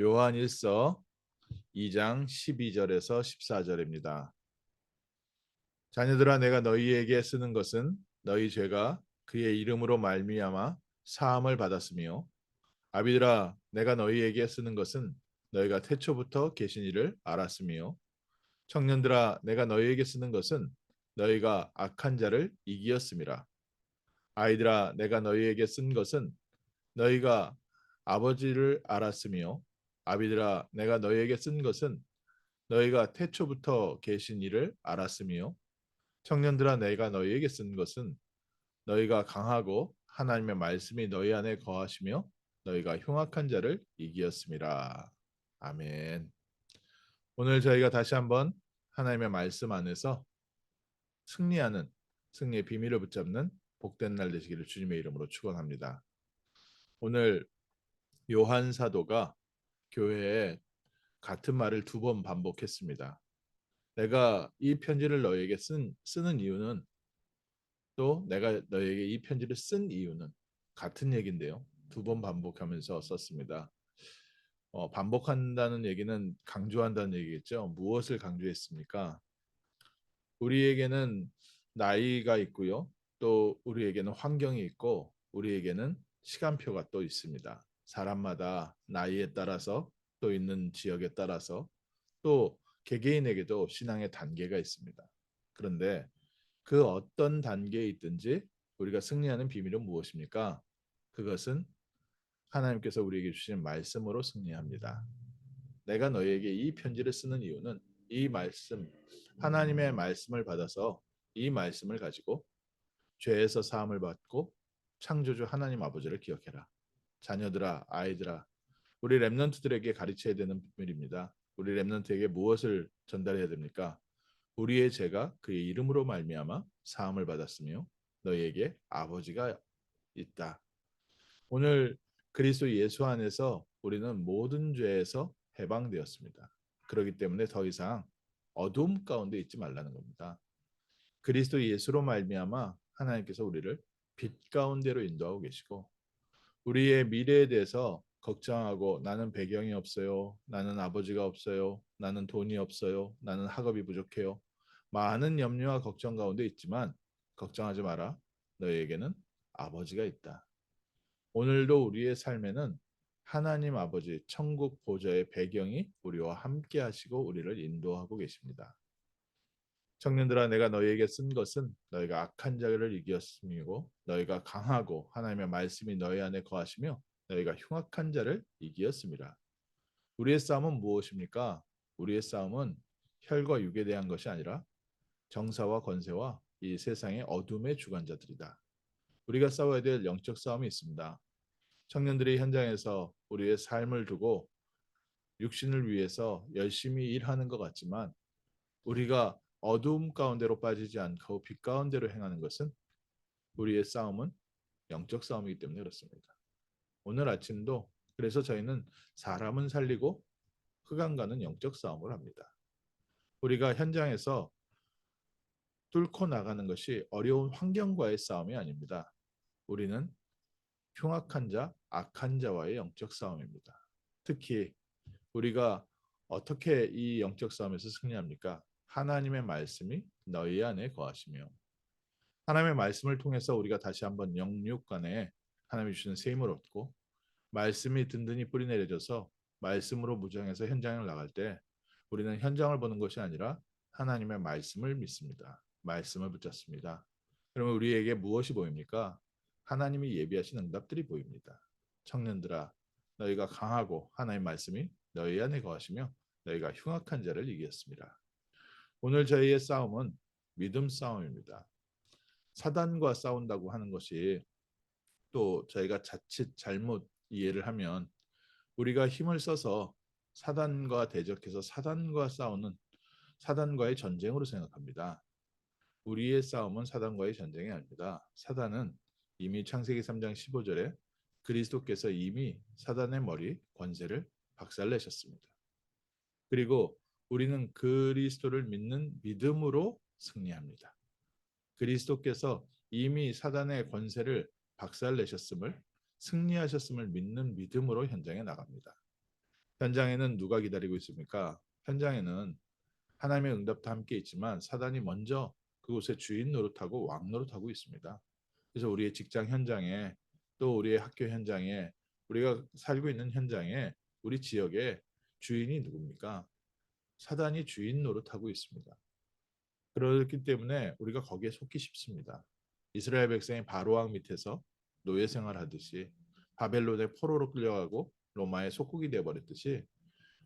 요한 1서 2장 12절에서 14절입니다. 자녀들아 내가 너희에게 쓰는 것은 너희 죄가 그의 이름으로 말미암아 사함을 받았으며 아비들아 내가 너희에게 쓰는 것은 너희가 태초부터 계신 이를 알았으며 청년들아 내가 너희에게 쓰는 것은 너희가 악한 자를 이기었음이라 아이들아 내가 너희에게 쓴 것은 너희가 아버지를 알았으며 아비들아 내가 너희에게 쓴 것은 너희가 태초부터 계신 이를 알았으며 청년들아 내가 너희에게 쓴 것은 너희가 강하고 하나님의 말씀이 너희 안에 거하시며 너희가 흉악한 자를 이기었음이라. 아멘. 오늘 저희가 다시 한번 하나님의 말씀 안에서 승리하는 승리의 비밀을 붙잡는 복된 날 되시기를 주님의 이름으로 축원합니다. 오늘 요한 사도가 교회에 같은 말을 두 번 반복했습니다. 내가 이 편지를 너에게 쓴, 쓰는 이유는 또 내가 너에게 이 편지를 쓴 이유는 같은 얘기인데요. 두 번 반복하면서 썼습니다. 어, 반복한다는 얘기는 강조한다는 얘기겠죠. 무엇을 강조했습니까? 우리에게는 나이가 있고요. 또 우리에게는 환경이 있고 우리에게는 시간표가 또 있습니다. 사람마다 나이에 따라서 또 있는 지역에 따라서 또 개개인에게도 신앙의 단계가 있습니다. 그런데 그 어떤 단계에 있든지 우리가 승리하는 비밀은 무엇입니까? 그것은 하나님께서 우리에게 주신 말씀으로 승리합니다. 내가 너희에게 이 편지를 쓰는 이유는 이 말씀, 하나님의 말씀을 받아서 이 말씀을 가지고 죄에서 사함을 받고 창조주 하나님 아버지를 기억해라. 자녀들아, 아이들아, 우리 렘넌트들에게 가르쳐야 되는 비밀입니다. 우리 렘넌트에게 무엇을 전달해야 됩니까? 우리의 죄가 그의 이름으로 말미암아 사함을 받았으며 너희에게 아버지가 있다. 오늘 그리스도 예수 안에서 우리는 모든 죄에서 해방되었습니다. 그렇기 때문에 더 이상 어둠 가운데 있지 말라는 겁니다. 그리스도 예수로 말미암아 하나님께서 우리를 빛 가운데로 인도하고 계시고 우리의 미래에 대해서 걱정하고 나는 배경이 없어요. 나는 아버지가 없어요. 나는 돈이 없어요. 나는 학업이 부족해요. 많은 염려와 걱정 가운데 있지만 걱정하지 마라. 너희에게는 아버지가 있다. 오늘도 우리의 삶에는 하나님 아버지 천국 보좌의 배경이 우리와 함께 하시고 우리를 인도하고 계십니다. 청년들아 내가 너희에게 쓴 것은 너희가 악한 자를 이기었음이고 너희가 강하고 하나님의 말씀이 너희 안에 거하시며 너희가 흉악한 자를 이기었습니다. 우리의 싸움은 무엇입니까? 우리의 싸움은 혈과 육에 대한 것이 아니라 정사와 권세와 이 세상의 어둠의 주관자들이다. 우리가 싸워야 될 영적 싸움이 있습니다. 청년들이 현장에서 우리의 삶을 두고 육신을 위해서 열심히 일하는 것 같지만 우리가 어두움 가운데로 빠지지 않고 빛 가운데로 행하는 것은 우리의 싸움은 영적 싸움이기 때문에 그렇습니다. 오늘 아침도 그래서 저희는 사람은 살리고 흑암과는 영적 싸움을 합니다. 우리가 현장에서 뚫고 나가는 것이 어려운 환경과의 싸움이 아닙니다. 우리는 흉악한 자, 악한 자와의 영적 싸움입니다. 특히 우리가 어떻게 이 영적 싸움에서 승리합니까? 하나님의 말씀이 너희 안에 거하시며 하나님의 말씀을 통해서 우리가 다시 한번 영육 간에 하나님이 주시는 새 힘을 얻고 말씀이 든든히 뿌리 내려져서 말씀으로 무장해서 현장을 나갈 때 우리는 현장을 보는 것이 아니라 하나님의 말씀을 믿습니다. 말씀을 붙잡습니다. 그러면 우리에게 무엇이 보입니까? 하나님이 예비하신 응답들이 보입니다. 청년들아 너희가 강하고 하나님의 말씀이 너희 안에 거하시며 너희가 흉악한 자를 이겼습니다. 오늘 저희의 싸움은 믿음 싸움입니다. 사단과 싸운다고 하는 것이 또 저희가 자칫 잘못 이해를 하면 우리가 힘을 써서 사단과 대적해서 사단과 싸우는 사단과의 전쟁으로 생각합니다. 우리의 싸움은 사단과의 전쟁이 아닙니다. 사단은 이미 창세기 3장 15절에 그리스도께서 이미 사단의 머리 권세를 박살내셨습니다. 그리고 우리는 그리스도를 믿는 믿음으로 승리합니다. 그리스도께서 이미 사단의 권세를 박살내셨음을 승리하셨음을 믿는 믿음으로 현장에 나갑니다. 현장에는 누가 기다리고 있습니까? 현장에는 하나님의 응답도 함께 있지만 사단이 먼저 그곳에 주인 노릇하고 왕 노릇하고 있습니다. 그래서 우리의 직장 현장에 또 우리의 학교 현장에 우리가 살고 있는 현장에 우리 지역에 주인이 누굽니까? 사단이 주인 노릇하고 있습니다. 그렇기 때문에 우리가 거기에 속기 쉽습니다. 이스라엘 백성이 바로왕 밑에서 노예 생활하듯이 바벨론의 포로로 끌려가고 로마의 속국이 되어 버렸듯이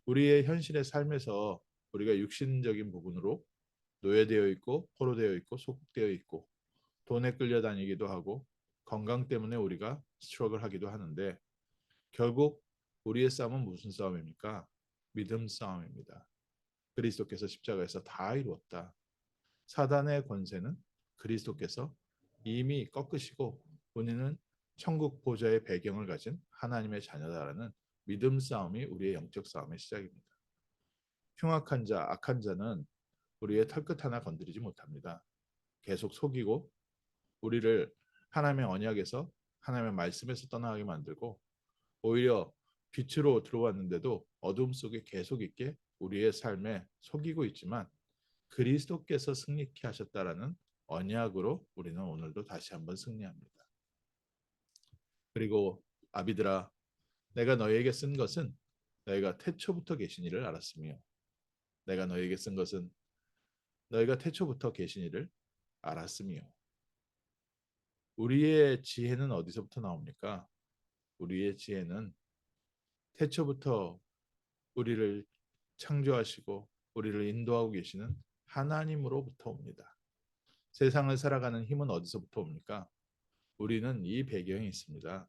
우리의 현실의 삶에서 우리가 육신적인 부분으로 노예되어 있고 포로되어 있고 속국되어 있고 돈에 끌려다니기도 하고 건강 때문에 우리가 스트럭을 하기도 하는데 결국 우리의 싸움은 무슨 싸움입니까? 믿음 싸움입니다. 그리스도께서 십자가에서 다 이루었다. 사단의 권세는 그리스도께서 이미 꺾으시고 우리는 천국 보좌의 배경을 가진 하나님의 자녀다라는 믿음 싸움이 우리의 영적 싸움의 시작입니다. 흉악한 자, 악한 자는 우리의 털끝 하나 건드리지 못합니다. 계속 속이고 우리를 하나님의 언약에서 하나님의 말씀에서 떠나게 만들고 오히려 빛으로 들어왔는데도 어둠 속에 계속 있게 우리의 삶에 속이고 있지만 그리스도께서 승리케 하셨다라는 언약으로 우리는 오늘도 다시 한번 승리합니다. 그리고 아비들아 내가 너희에게 쓴 것은 너희가 태초부터 계신 이를 알았으며 내가 너희에게 쓴 것은 너희가 태초부터 계신 이를 알았으며 우리의 지혜는 어디서부터 나옵니까? 우리의 지혜는 태초부터 우리를 창조하시고 우리를 인도하고 계시는 하나님으로부터 옵니다. 세상을 살아가는 힘은 어디서부터 옵니까? 우리는 이 배경이 있습니다.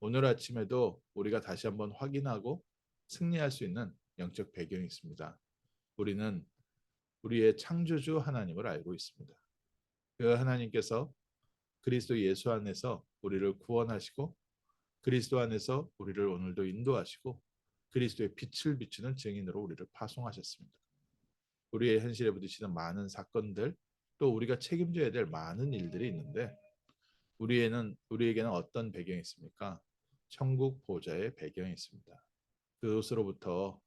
오늘 아침에도 우리가 다시 한번 확인하고 승리할 수 있는 영적 배경이 있습니다. 우리는 우리의 창조주 하나님을 알고 있습니다. 그 하나님께서 그리스도 예수 안에서 우리를 구원하시고 그리스도 안에서 우리를 오늘도 인도하시고 그리스도의 빛을 비추는 증인으로 우리를 파송하셨습니다. 우리의 현실에 부딪히는 많은 사건들 또 우리가 책임져야 될 많은 일들이 있는데 우리에는 우리에게는 어떤 배경이 있습니까? 천국 보좌의 배경이 있습니다. 그것으로부터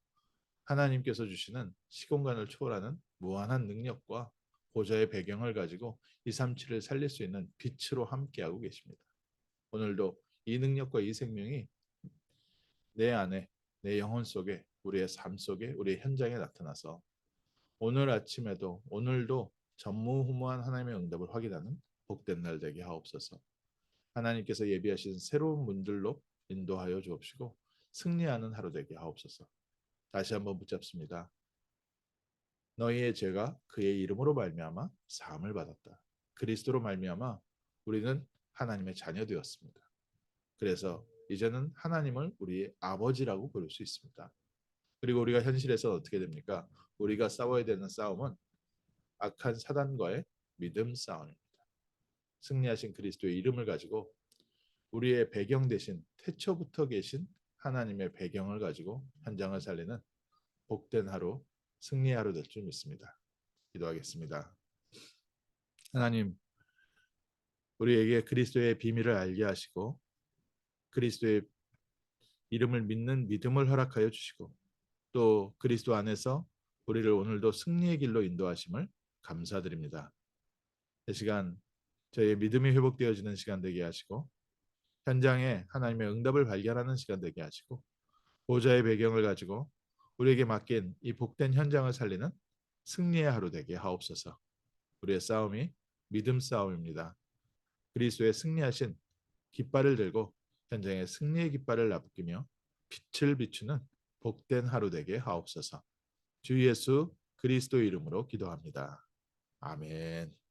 하나님께서 주시는 시공간을 초월하는 무한한 능력과 보좌의 배경을 가지고 237을 살릴 수 있는 빛으로 함께하고 계십니다. 오늘도 이 능력과 이 생명이 내 안에 내 영혼 속에 우리의 삶 속에 우리의 현장에 나타나서 오늘 아침에도 오늘도 전무후무한 하나님의 응답을 확인하는 복된 날 되게 하옵소서. 하나님께서 예비하신 새로운 문들로 인도하여 주옵시고 승리하는 하루 되게 하옵소서. 다시 한번 붙잡습니다. 너희의 죄가 그의 이름으로 말미암아 사함을 받았다. 그리스도로 말미암아 우리는 하나님의 자녀 되었습니다. 그래서 이제는 하나님을 우리의 아버지라고 부를 수 있습니다. 그리고 우리가 현실에서 어떻게 됩니까? 우리가 싸워야 되는 싸움은 악한 사단과의 믿음 싸움입니다. 승리하신 그리스도의 이름을 가지고 우리의 배경 대신 태초부터 계신 하나님의 배경을 가지고 현장을 살리는 복된 하루, 승리의 하루 될 줄 믿습니다. 기도하겠습니다. 하나님, 우리에게 그리스도의 비밀을 알게 하시고 그리스도의 이름을 믿는 믿음을 허락하여 주시고 또 그리스도 안에서 우리를 오늘도 승리의 길로 인도하심을 감사드립니다. 이 시간 저희의 믿음이 회복되어지는 시간 되게 하시고 현장에 하나님의 응답을 발견하는 시간 되게 하시고 보좌의 배경을 가지고 우리에게 맡긴 이 복된 현장을 살리는 승리의 하루 되게 하옵소서. 우리의 싸움이 믿음 싸움입니다. 그리스도의 승리하신 깃발을 들고 현장에 승리의 깃발을 나부끼며 빛을 비추는 복된 하루 되게 하옵소서. 주 예수 그리스도 이름으로 기도합니다. 아멘.